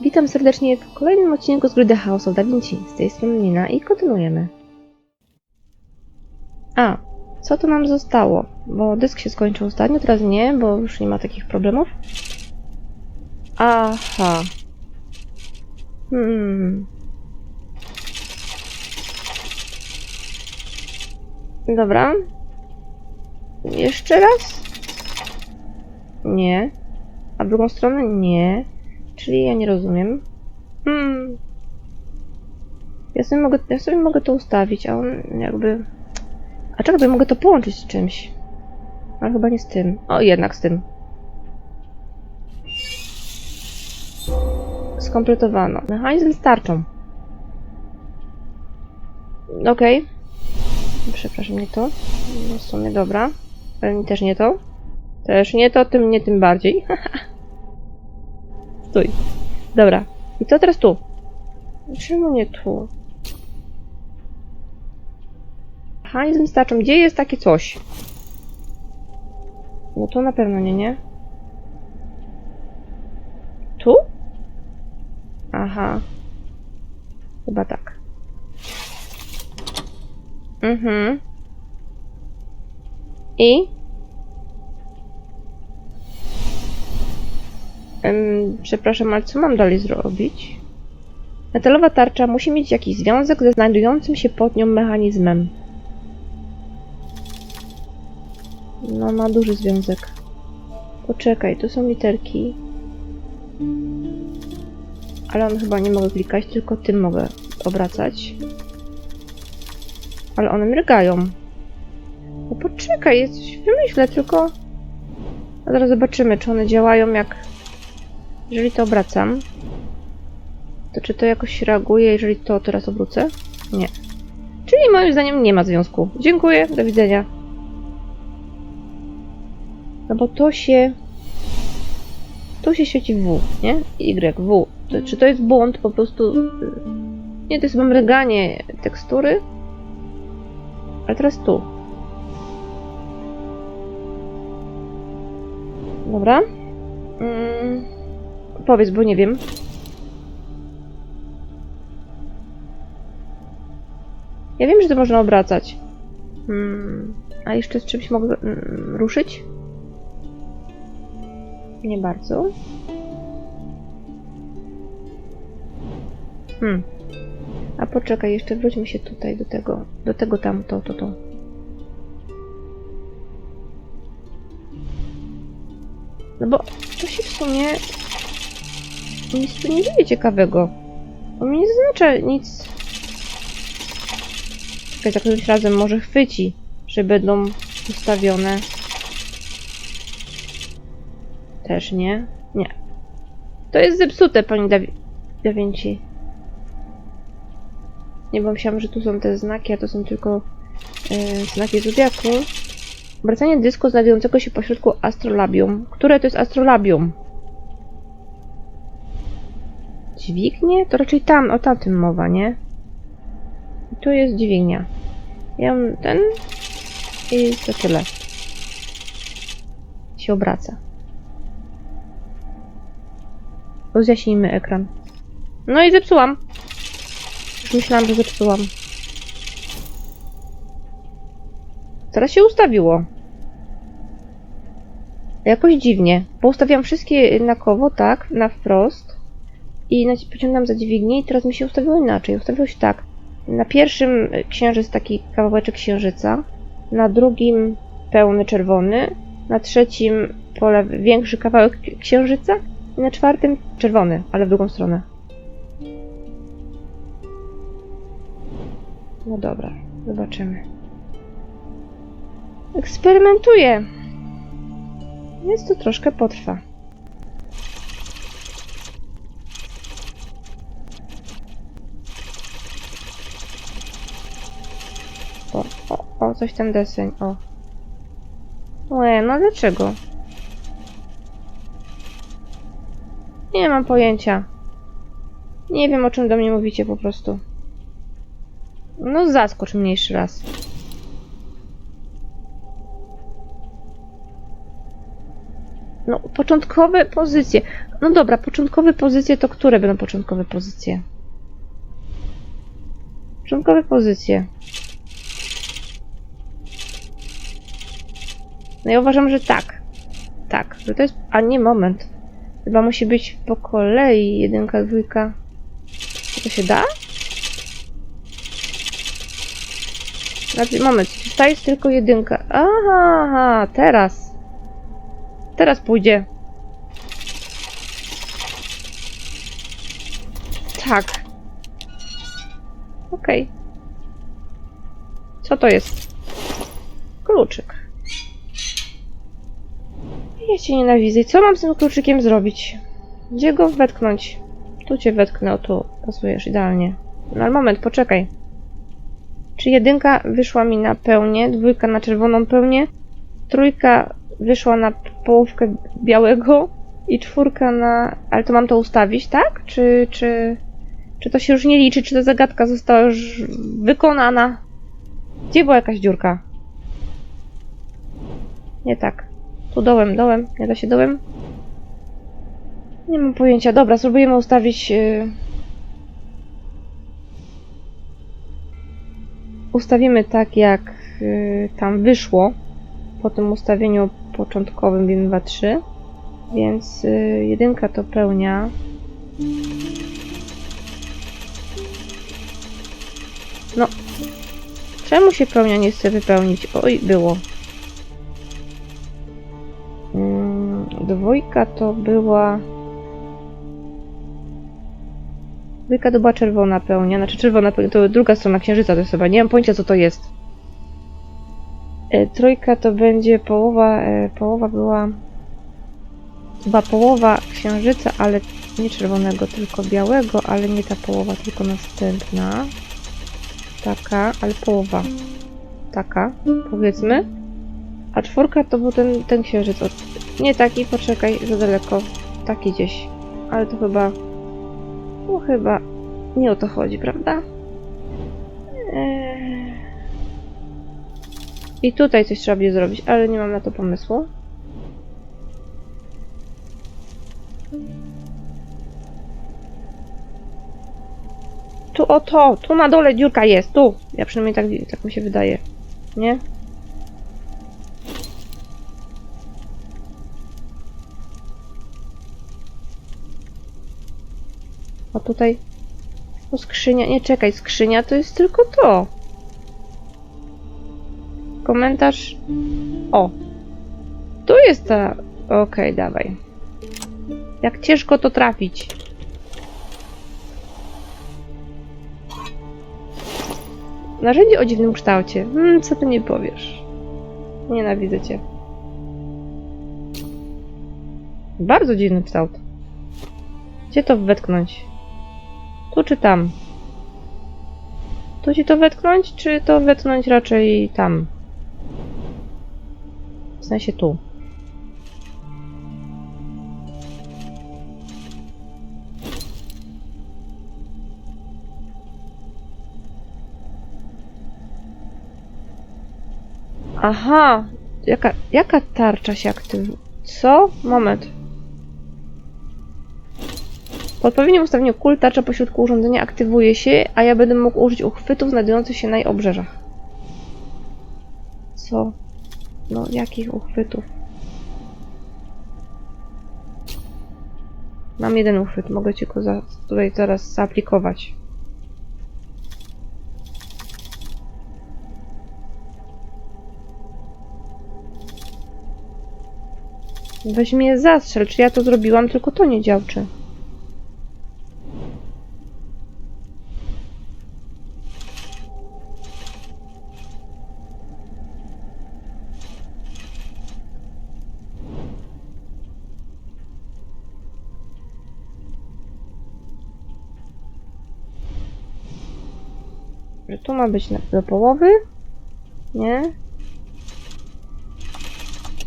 Witam serdecznie w kolejnym odcinku z gry The House of Da Vinci. Z tej strony Nina i kontynuujemy. A, co tu nam zostało? Bo dysk się skończył ostatnio, teraz nie, bo już nie ma takich problemów. Aha. Hmm. Dobra. Jeszcze raz? Nie. A drugą stronę? Nie. Czyli ja nie rozumiem. Hmm. Ja sobie mogę, ja sobie mogę to ustawić, a on jakby... A czekaj, mogę to połączyć z czymś. Ale chyba nie z tym. O, jednak z tym. Skompletowano. Mechanizm z tarczą. Okej. Przepraszam, nie to. No w sumie dobra. Ale też nie to. Też nie to, tym nie tym bardziej. Stój. Dobra. I co teraz tu? Czemu nie tu? Mechanizm z tarczą. Gdzie jest takie coś? No to na pewno nie, nie? Tu? Aha. Chyba tak. Mhm. I? Em, przepraszam, ale co mam dalej zrobić? Metalowa tarcza musi mieć jakiś związek ze znajdującym się pod nią mechanizmem. No, ma duży związek. Poczekaj, tu są literki. Ale on chyba nie mogę klikać, tylko tym mogę obracać. Ale one mrygają. No poczekaj, coś wymyślę, tylko... A zaraz zobaczymy, czy one działają jak... Jeżeli to obracam, to czy to jakoś reaguje, jeżeli to teraz obrócę? Nie. Czyli moim zdaniem nie ma związku. Dziękuję, do widzenia. No bo to się... Tu się świeci W, nie? Y, W. To, czy to jest błąd po prostu... Nie, to jest chyba mryganie tekstury. Ale teraz tu. Dobra. Mm. Powiedz, bo nie wiem. Ja wiem, że to można obracać. Hmm. A jeszcze z czymś mogę mm, ruszyć? Nie bardzo. Hmm. A poczekaj, jeszcze wróćmy się tutaj do tego, do tego tam, to, to, to. No bo to się w sumie nic tu nie dzieje ciekawego. Bo mi nie zaznacza nic. Czekaj, za którymś razem może chwyci, że będą ustawione. Też nie? Nie. To jest zepsute, pani da, da Vinci. Nie, bo myślałam, że tu są te znaki, a to są tylko e, znaki zodiaku. Obracanie dysku znajdującego się pośrodku astrolabium. Które to jest astrolabium? Dźwignie? To raczej tam, o tamtym mowa, nie? I tu jest dźwignia. Ja mam ten i to tyle. Się obraca. Rozjaśnijmy ekran. No i zepsułam. Już myślałam, że zepsułam. Teraz się ustawiło. Jakoś dziwnie. Bo ustawiam wszystkie jednakowo, tak, na wprost. I pociągam za dźwignię i teraz mi się ustawiło inaczej. Ustawiło się tak. Na pierwszym księżyc taki kawałeczek księżyca. Na drugim pełny czerwony. Na trzecim pole większy kawałek księżyca. I na czwartym czerwony, ale w drugą stronę. No dobra, zobaczymy. Eksperymentuję. Więc to troszkę potrwa. O, coś ten deseń, o. Łe, no dlaczego? Nie mam pojęcia. Nie wiem, o czym do mnie mówicie po prostu. No zaskocz mnie jeszcze raz. No, początkowe pozycje. No dobra, początkowe pozycje to które będą początkowe pozycje? Początkowe pozycje. No ja uważam, że tak. Tak, że to jest... A nie, moment. Chyba musi być po kolei jedynka, dwójka. Czy to się da? Znaczy, moment, tutaj jest tylko jedynka. Aha, aha, teraz. Teraz pójdzie. Tak. Okej. Co to jest? Kluczyk. Ja cię nienawidzę. Co mam z tym kluczykiem zrobić? Gdzie go wetknąć? Tu cię wetknę, o tu pasujesz idealnie. No ale moment, poczekaj. Czy jedynka wyszła mi na pełnię, dwójka na czerwoną pełnię, trójka wyszła na połówkę białego i czwórka na... Ale to mam to ustawić, tak? Czy, czy... Czy to się już nie liczy? Czy ta zagadka została już wykonana? Gdzie była jakaś dziurka? Nie tak. Tu dołem, dołem. Nie da się dołem? Nie mam pojęcia. Dobra, spróbujemy ustawić... Yy... Ustawimy tak, jak yy, tam wyszło po tym ustawieniu początkowym 1, 2, 3. Więc yy, jedynka to pełnia. No. Czemu się pełnia nie chce wypełnić? Oj, było. Dwójka to była... Dwójka to była czerwona pełnia, znaczy czerwona pełnia, to druga strona księżyca to jest chyba, nie mam pojęcia co to jest. E, trójka to będzie połowa, e, połowa była... Chyba połowa księżyca, ale nie czerwonego, tylko białego, ale nie ta połowa, tylko następna. Taka, ale połowa. Taka, powiedzmy. A czwórka to był ten, ten księżyc. Od... Nie taki, poczekaj, za daleko. Taki gdzieś. Ale to chyba... No chyba nie o to chodzi, prawda? Eee... I tutaj coś trzeba będzie zrobić, ale nie mam na to pomysłu. Tu o to, tu na dole dziurka jest, tu. Ja przynajmniej tak, tak mi się wydaje. Nie? A tutaj... O, skrzynia. Nie, czekaj, skrzynia to jest tylko to. Komentarz... O. Tu jest ta... Okej, dawaj. Jak ciężko to trafić. Narzędzie o dziwnym kształcie. Hmm, co ty nie powiesz? Nienawidzę cię. Bardzo dziwny kształt. Gdzie to wetknąć? Tu czy tam? Tu ci to wetknąć, czy to wetknąć raczej tam? W sensie tu. Aha! Jaka, jaka tarcza się aktywuje? Co? Moment. Po odpowiednim ustawieniu kul tarcza pośrodku urządzenia aktywuje się, a ja będę mógł użyć uchwytów znajdujących się na jej obrzeżach. Co? No, jakich uchwytów? Mam jeden uchwyt, mogę ci go za, tutaj zaraz zaaplikować. Weź mnie zastrzel, czy ja to zrobiłam, tylko to nie działczy. Że tu ma być do połowy? Nie?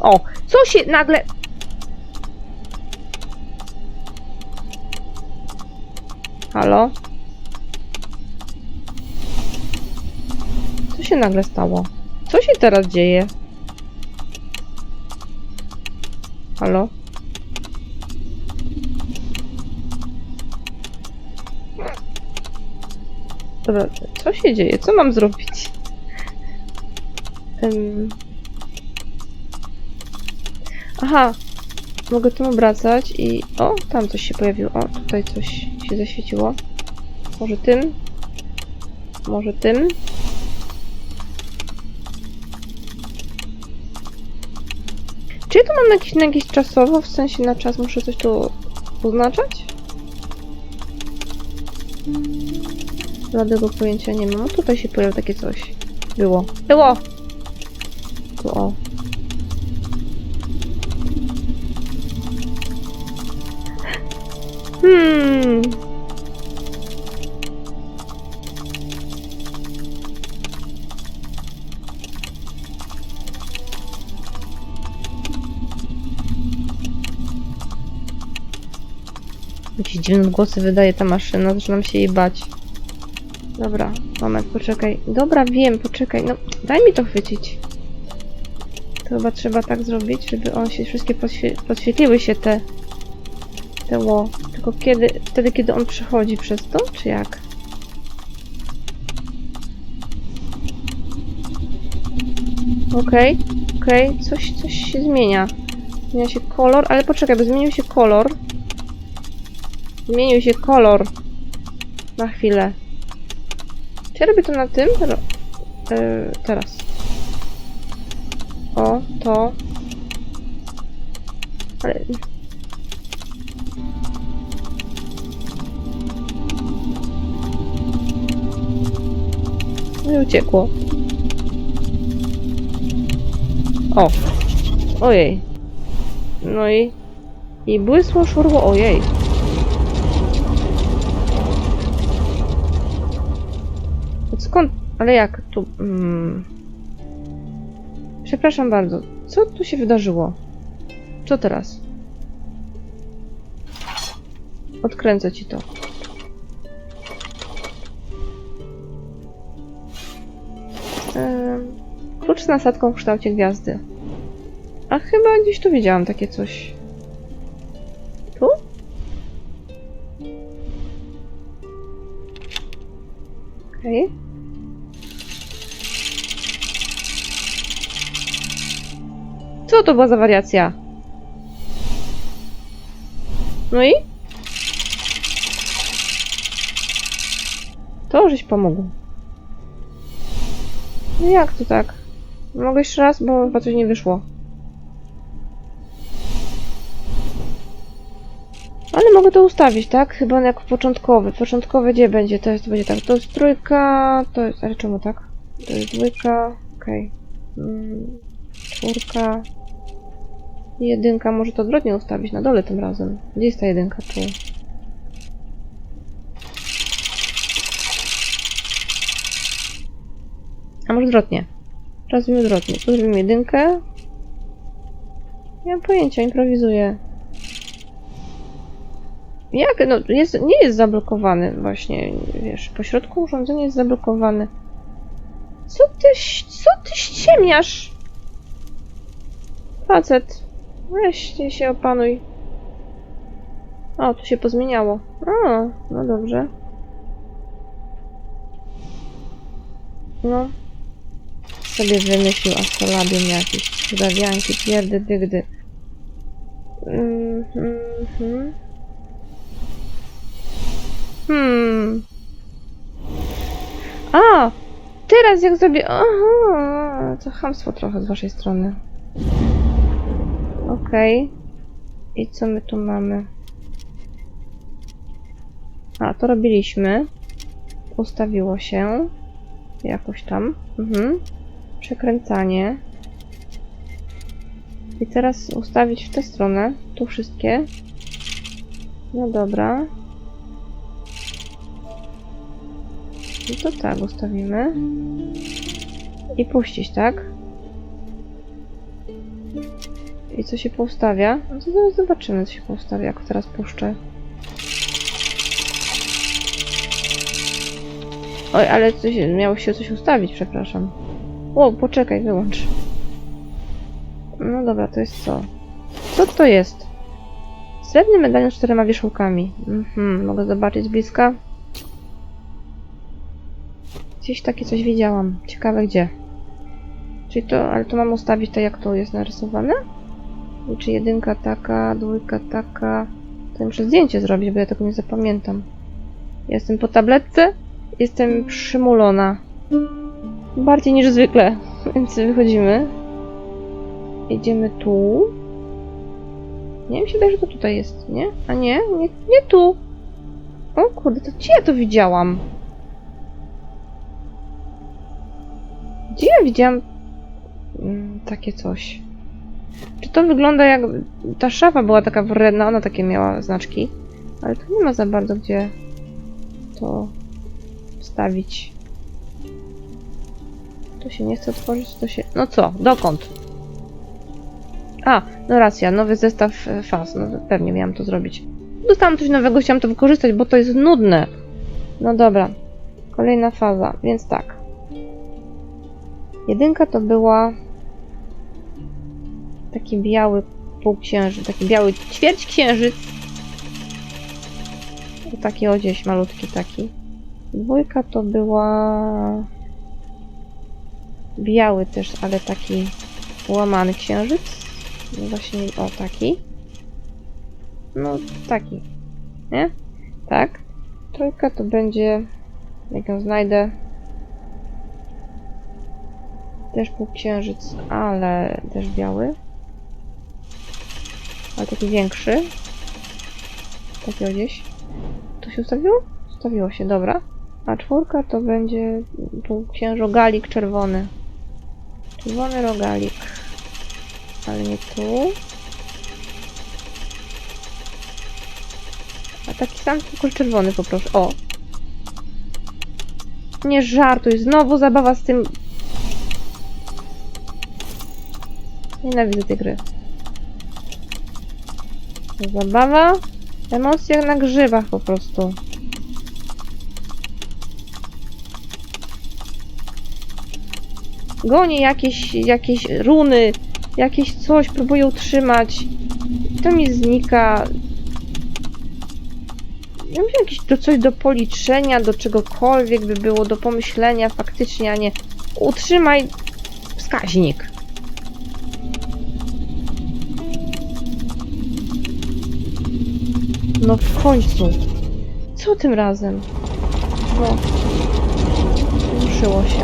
O! Co się nagle... Halo? Co się nagle stało? Co się teraz dzieje? Halo? Dobra, co się dzieje? Co mam zrobić? Em. Aha, mogę tym obracać i... O, tam coś się pojawiło. O, tutaj coś się zaświeciło. Może tym? Może tym? Czy ja tu mam jakiś, na jakiś czasowo, w sensie na czas muszę coś tu oznaczać? Żadnego pojęcia nie mam. Tutaj się pojawiło takie coś. Było. Było! Tu o. Hmm. Jakieś dziwne głosy wydaje ta maszyna, zaczynam się jej bać. Dobra, moment, poczekaj. Dobra, wiem, poczekaj. No, daj mi to chwycić. To chyba trzeba tak zrobić, żeby on się wszystkie podświe podświetliły się te te ło. Tylko kiedy, wtedy kiedy on przechodzi przez to, czy jak? Okej, okej, coś, coś się zmienia. Zmienia się kolor, ale poczekaj, bo zmienił się kolor. Zmienił się kolor. Na chwilę. Czy ja robię to na tym? Ro yy, teraz. O, to. Ale... No i uciekło. O. Ojej. No i... I błysło szurło, ojej. Ale jak tu... Mm. Przepraszam bardzo. Co tu się wydarzyło? Co teraz? Odkręcę ci to. Em, Klucz z nasadką w kształcie gwiazdy. A chyba gdzieś tu widziałam takie coś. Tu? Okej. Co to była za wariacja? No i? To żeś pomógł. No jak to tak? Mogę jeszcze raz, bo chyba coś nie wyszło. Ale mogę to ustawić, tak? Chyba jako początkowy. Początkowy gdzie będzie? To jest, będzie tak. To jest trójka, to jest... Ale czemu tak? To jest dwójka, okej. Mm, czwórka. Jedynka, może to odwrotnie ustawić na dole tym razem. Gdzie jest ta jedynka? Tu. A może odwrotnie? Teraz zrobimy odwrotnie. Tu zrobimy jedynkę. Nie mam pojęcia, improwizuję. Jak? No, jest, nie jest zablokowany właśnie, wiesz, po środku urządzenia jest zablokowane. Co ty, co ty ściemniasz? Facet, weź się opanuj. O, tu się pozmieniało. A, no dobrze. No. Sobie wymyślił astrolabium jakieś. Zawianki, pierdy, dygdy. Mhm. mhm. Hmm. A! Teraz jak zrobię... Aha! To chamstwo trochę z waszej strony. Okej. I co my tu mamy? A, to robiliśmy. Ustawiło się. Jakoś tam. Mhm. Przekręcanie. I teraz ustawić w tę stronę. Tu wszystkie. No dobra. I to tak ustawimy. I puścić, tak? I co się poustawia? No to zobaczymy, co się poustawia, jak teraz puszczę. Oj, ale coś, miało się coś ustawić, przepraszam. O, poczekaj, wyłącz. No dobra, to jest co? Co to jest? Srebrny medalion z czterema wierzchołkami. Mhm, mogę zobaczyć z bliska? Gdzieś takie coś widziałam. Ciekawe gdzie. Czyli to, ale to mam ustawić tak jak to jest narysowane? Czy jedynka taka, dwójka taka. To muszę zdjęcie zrobić, bo ja tego nie zapamiętam. Jestem po tabletce, jestem przymulona. Bardziej niż zwykle, więc wychodzimy. Idziemy tu. Nie mi się wydaje, że to tutaj jest, nie? A nie, nie, nie tu. O kurde, to gdzie ja to widziałam? Gdzie ja widziałam mm, takie coś? Czy to wygląda jak... Ta szafa była taka wredna, ona takie miała znaczki. Ale tu nie ma za bardzo gdzie to wstawić. To się nie chce otworzyć, to się... No co? Dokąd? A, no racja, nowy zestaw e, faz. No pewnie miałam to zrobić. Dostałam coś nowego, chciałam to wykorzystać, bo to jest nudne. No dobra. Kolejna faza, więc tak. Jedynka to była taki biały półksiężyc, taki biały ćwierć księżyc. O, Taki odzieś malutki taki. Dwójka to była biały też, ale taki łamany księżyc. No właśnie, o taki. No taki, nie? Tak. Trójka to będzie, jak ją znajdę, też półksiężyc, ale też biały. Ale taki większy. Takiego gdzieś. Tu się ustawiło? Ustawiło się, dobra. A czwórka to będzie półksiężogalik czerwony. Czerwony rogalik. Ale nie tu. A taki sam, tylko czerwony poproszę. O! Nie żartuj, znowu zabawa z tym Nienawidzę tej gry. Zabawa, emocje na grzybach po prostu. Gonię jakieś, jakieś runy, jakieś coś, próbuję utrzymać. To mi znika. Ja myślę, jakieś do coś do policzenia, do czegokolwiek by było, do pomyślenia faktycznie, a nie utrzymaj wskaźnik. No w końcu. Co tym razem? No. Ruszyło się.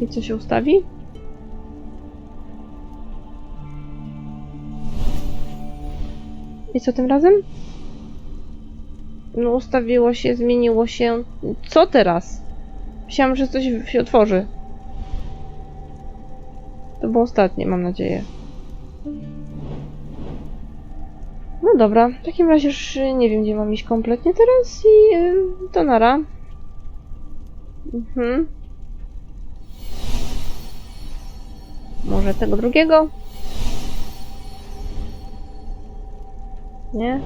I co się ustawi? I co tym razem? No ustawiło się, zmieniło się. Co teraz? Myślałam, że coś się otworzy. To było ostatnie, mam nadzieję. No dobra, w takim razie już y, nie wiem, gdzie mam iść kompletnie teraz i y, to nara. Mhm. Może tego drugiego? Nie?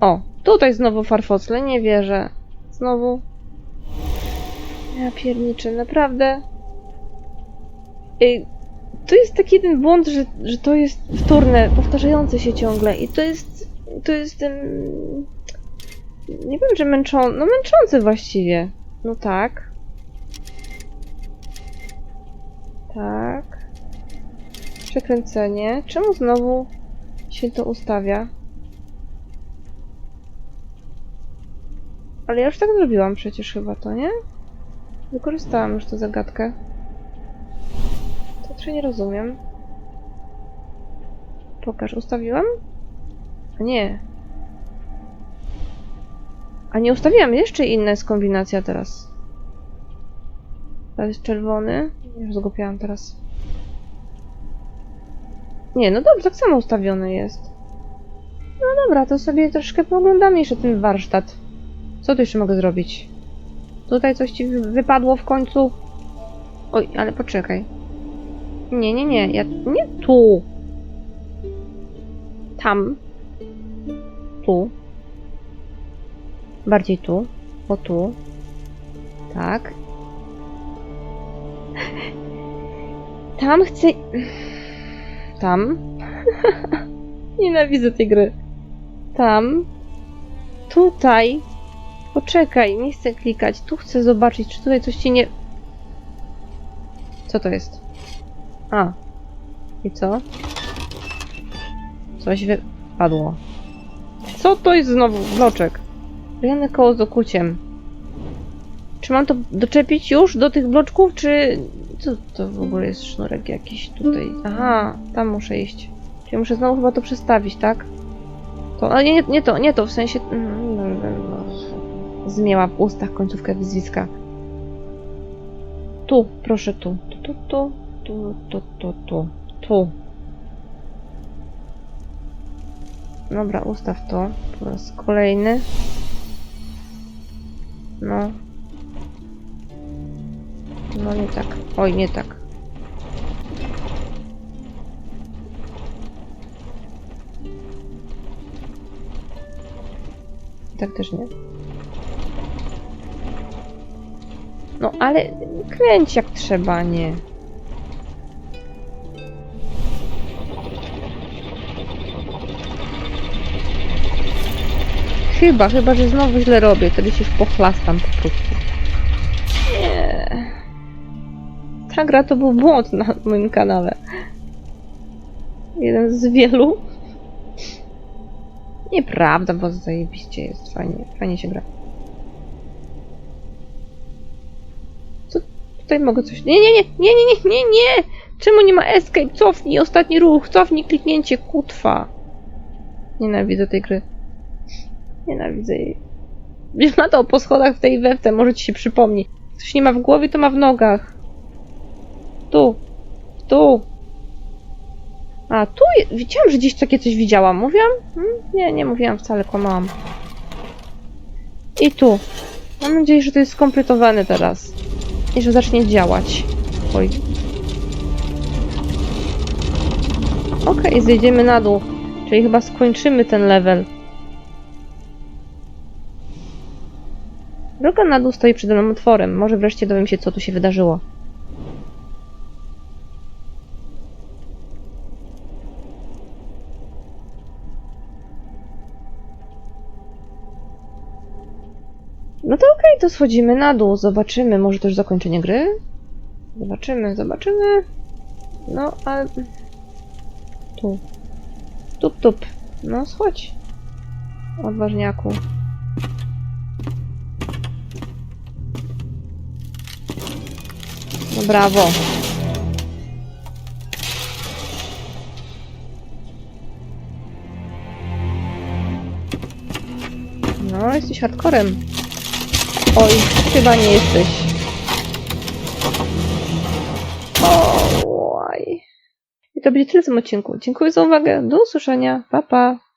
O, tutaj znowu farfocle, nie wierzę. Znowu. Ja pierniczę, naprawdę. Ej, to jest taki jeden błąd, że, że to jest wtórne, powtarzające się ciągle i to jest, to jest ten, nie wiem, że męczące, no męczące właściwie. No tak. Tak. Przekręcenie. Czemu znowu się to ustawia? Ale ja już tak zrobiłam przecież chyba to, nie? Wykorzystałam już tę zagadkę. Czy nie rozumiem? Pokaż, ustawiłam? A nie. A nie ustawiłam, jeszcze inna jest kombinacja teraz. To jest czerwony. Już zgubiłam teraz. Nie, no dobrze, tak samo ustawiony jest. No dobra, to sobie troszkę pooglądamy jeszcze ten warsztat. Co tu jeszcze mogę zrobić? Tutaj coś ci wy- wypadło w końcu? Oj, ale poczekaj. Nie, nie, nie, ja... Nie tu! Tam. Tu. Bardziej tu. O tu. Tak. Tam chcę... Tam. Nienawidzę tej gry. Tam. Tutaj. Poczekaj, nie chcę klikać. Tu chcę zobaczyć, czy tutaj coś ci nie... Co to jest? A. I co? Coś wypadło. Co to jest znowu? Bloczek. Rejony koło z okuciem. Czy mam to doczepić już do tych bloczków, czy... Co to w ogóle jest sznurek jakiś tutaj? Aha, tam muszę iść. Czyli muszę znowu chyba to przestawić, tak? To, ale nie, nie, to, nie to, w sensie... mm. Zmięła w ustach końcówkę wyzwiska. Tu, proszę tu. Tu, tu, tu, tu, tu, tu, tu. Tu. Dobra, ustaw to. Po raz kolejny. No. No nie tak. Oj, nie tak. Tak też nie. No ale kręć jak trzeba, nie. Chyba, chyba, że znowu źle robię, wtedy się już pochlastam po prostu. Nie. Ta gra to był błąd na moim kanale. Jeden z wielu. Nieprawda, bo zajebiście jest, fajnie, fajnie się gra. Co tutaj mogę coś... Nie, nie, nie, nie, nie, nie, nie, nie! Czemu nie ma escape? Cofnij, ostatni ruch, cofnij kliknięcie, kutwa. Nienawidzę tej gry. Nienawidzę jej. Wiesz, ma to po schodach w tej wewce, może ci się przypomni. Coś nie ma w głowie, to ma w nogach. Tu. Tu. A, tu... Widziałam, że gdzieś takie coś widziałam. Mówiłam? Hmm? Nie, nie mówiłam wcale, kłamałam. I tu. Mam nadzieję, że to jest skompletowane teraz. I że zacznie działać. Oj. Okej, zejdziemy na dół. Czyli chyba skończymy ten level. Droga na dół stoi przed mną otworem. Może wreszcie dowiem się, co tu się wydarzyło. No to okej, to schodzimy na dół, zobaczymy, może też zakończenie gry? Zobaczymy, zobaczymy. No, ale... Tu. Tup, tup. No, schodź. Odważniaku. No brawo. No, jesteś hardcorem. Oj, chyba nie jesteś. Oj. I to będzie tyle w tym odcinku. Dziękuję za uwagę. Do usłyszenia. Pa, pa.